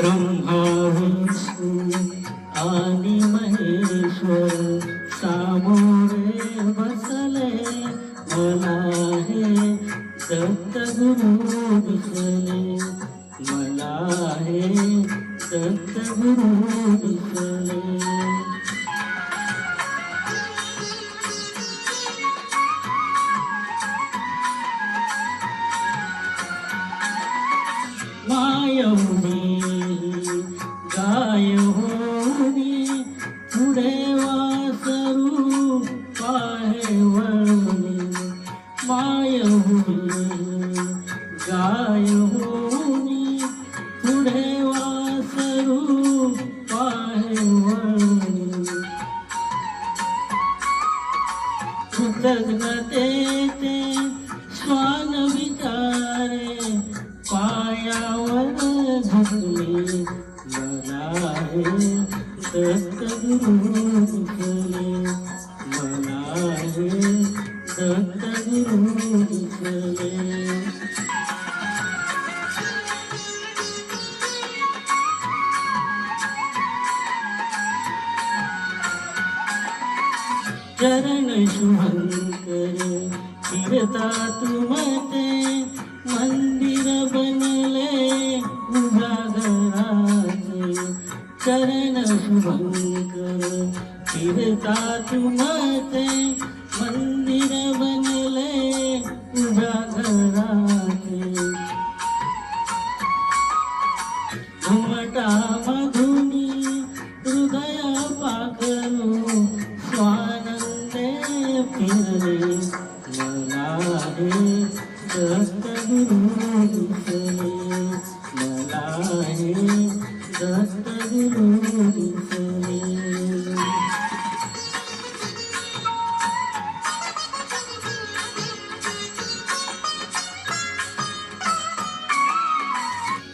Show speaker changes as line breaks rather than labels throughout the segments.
ब्रह्मा विष्णू आणि महेश्वर सामोरे बसले मला हे दत्तगुरु दिसले मला हे दत्तगुरु दिसले मायवणी गाय होणी पुढे वासरू पाहे वळणी मायवणी गाय होणी पुढे वासरू पाहे वळणी कृतज्ञतेचे श्वान विचारे पायावर झुकले चरण शुभंकर फिरता तुमते मंदिर बनले उजागराचे चरण शुभंकर फिरता तुमते मंदिर बनले उजागराचे घुमटा मधुनी हृदय पाखरू स्वानंदे फिरले मला दत्त गुरु दिसले मला हे दिसले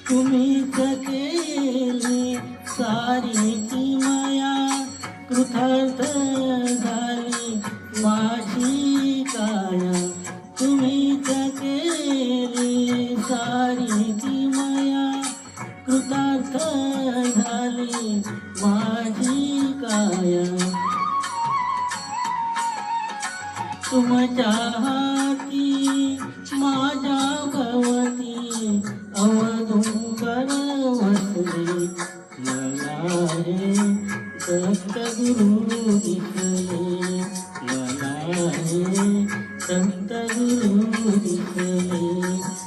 तुम्हीच केली सारी ती माया कृथार्थ झाली माझी काया. तुम्ही केली सारी ती माया कृतार्थ झाली माझी काया तुमच्या हाती माझ्या भवती अवधूंबर वसले मला हे दत्तगुरु दिसले. मला हे दत्तगुरु दत्तगुरु दिसले.